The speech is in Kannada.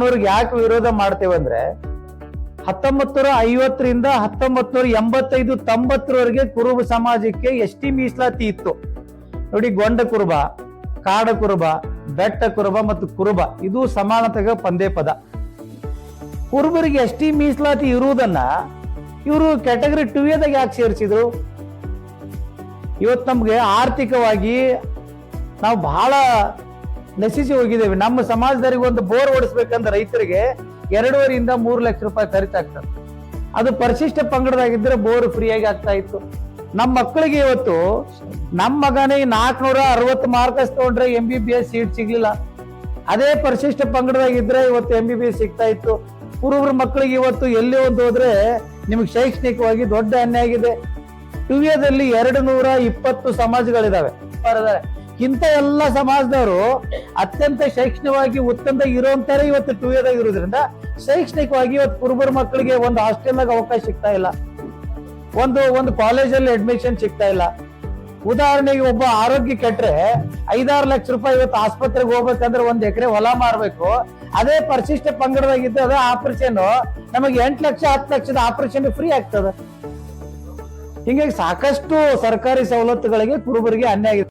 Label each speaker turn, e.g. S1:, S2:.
S1: ಅವ್ರಿಗೆ ಯಾಕೆ ವಿರೋಧ ಮಾಡ್ತೇವೆ ಅಂದ್ರೆ ನೂರ ಐವತ್ತರಿಂದ ಹತ್ತೊಂಬತ್ ನೂರ ಎಂಬತ್ತೈದು ತೊಂಬತ್ತರವರೆಗೆ ಕುರುಬ ಸಮಾಜಕ್ಕೆ ಎಷ್ಟಿ ಮೀಸಲಾತಿ ಇತ್ತು. ನೋಡಿ, ಗೊಂಡ ಕುರುಬ, ಕಾಡ ಕುರುಬ, ಬೆಟ್ಟ ಕುರುಬ ಮತ್ತು ಕುರುಬ, ಇದು ಸಮಾನತೆಗೆ ಪಂದೇ ಪದ. ಕುರುಬರಿಗೆ ಎಷ್ಟಿ ಮೀಸಲಾತಿ ಇರುವುದನ್ನ ಇವರು ಕ್ಯಾಟಗರಿ ಟು ಎದಾಗ ಯಾಕೆ ಸೇರಿಸಿದ್ರು? ಇವತ್ತು ನಮ್ಗೆ ಆರ್ಥಿಕವಾಗಿ ನಾವು ಬಹಳ ನಶಿಸಿ ಹೋಗಿದ್ದೇವೆ. ನಮ್ಮ ಸಮಾಜದವರಿಗೆ ಒಂದು ಬೋರ್ ಓಡಿಸ್ಬೇಕಂದ್ರೆ ರೈತರಿಗೆ ಎರಡೂವರೆಯಿಂದ ಮೂರು ಲಕ್ಷ ರೂಪಾಯಿ ಖರ್ಚಾಗ್ತದೆ. ಅದು ಪರಿಶಿಷ್ಟ ಪಂಗಡದಾಗಿದ್ರೆ ಬೋರ್ ಫ್ರೀಯಾಗಿ ಆಗ್ತಾ ಇತ್ತು. ನಮ್ಮ ಮಕ್ಕಳಿಗೆ ಇವತ್ತು ನಮ್ಮ ಮಗನೇ ನಾಲ್ಕುನೂರ ಅರವತ್ತು ಮಾರ್ಕಸ್ ತಗೊಂಡ್ರೆ M B B S seat ಸಿಗ್ಲಿಲ್ಲ. ಅದೇ ಪರಿಶಿಷ್ಟ ಪಂಗಡದಾಗಿದ್ರೆ ಇವತ್ತು ಎಂ ಬಿ ಬಿ ಎಸ್ ಸಿಗ್ತಾ ಇತ್ತು. ಕುರುಬರ ಮಕ್ಕಳಿಗೆ ಇವತ್ತು ಎಲ್ಲಿ ಒಂದು ಹೋದ್ರೆ ನಿಮಗೆ ಶೈಕ್ಷಣಿಕವಾಗಿ ದೊಡ್ಡ ಅನ್ಯಾಯ ಆಗಿದೆ. ಟುವಿಯದಲ್ಲಿ ಎರಡು ನೂರ ಇಪ್ಪತ್ತು ಸಮಾಜಗಳಿದಾವೆ. ಇಂಥ ಎಲ್ಲ ಸಮಾಜದವರು ಅತ್ಯಂತ ಶೈಕ್ಷಣಿಕವಾಗಿ ಉತ್ತಮ ಇರೋಂತಾರೆ ಇವತ್ತು ಟುವಿಯದಾಗ ಇರೋದ್ರಿಂದ ಶೈಕ್ಷಣಿಕವಾಗಿ ಇವತ್ತು ಕುರುಬರ ಮಕ್ಕಳಿಗೆ ಒಂದು ಹಾಸ್ಟೆಲ್ನಾಗ ಅವಕಾಶ ಸಿಗ್ತಾ ಇಲ್ಲ. ಒಂದು ಒಂದು ಕಾಲೇಜಲ್ಲಿ ಅಡ್ಮಿಷನ್ ಸಿಗ್ತಾ ಇಲ್ಲ. ಉದಾಹರಣೆಗೆ ಒಬ್ಬ ಆರೋಗ್ಯ ಕೆಟ್ಟರೆ ಐದಾರು ಲಕ್ಷ ರೂಪಾಯಿ ಇವತ್ತು ಆಸ್ಪತ್ರೆಗೆ ಹೋಗ್ಬೇಕಂದ್ರೆ ಒಂದ್ ಎಕರೆ ಹೊಲ ಮಾರ್ಬೇಕು. ಅದೇ ಪರಿಶಿಷ್ಟ ಪಂಗಡದಾಗಿದ್ದು ಅದೇ ಆಪರೇಷನ್ ನಮಗೆ ಎಂಟು ಲಕ್ಷ, ಹತ್ತು ಲಕ್ಷದ ಆಪರೇಷನ್ ಫ್ರೀ ಆಗ್ತದೆ. ಹಿಂಗಾಗಿ ಸಾಕಷ್ಟು ಸರ್ಕಾರಿ ಸವಲತ್ತುಗಳಿಗೆ ಕುರುಬರಿಗೆ ಅನ್ಯಾಯ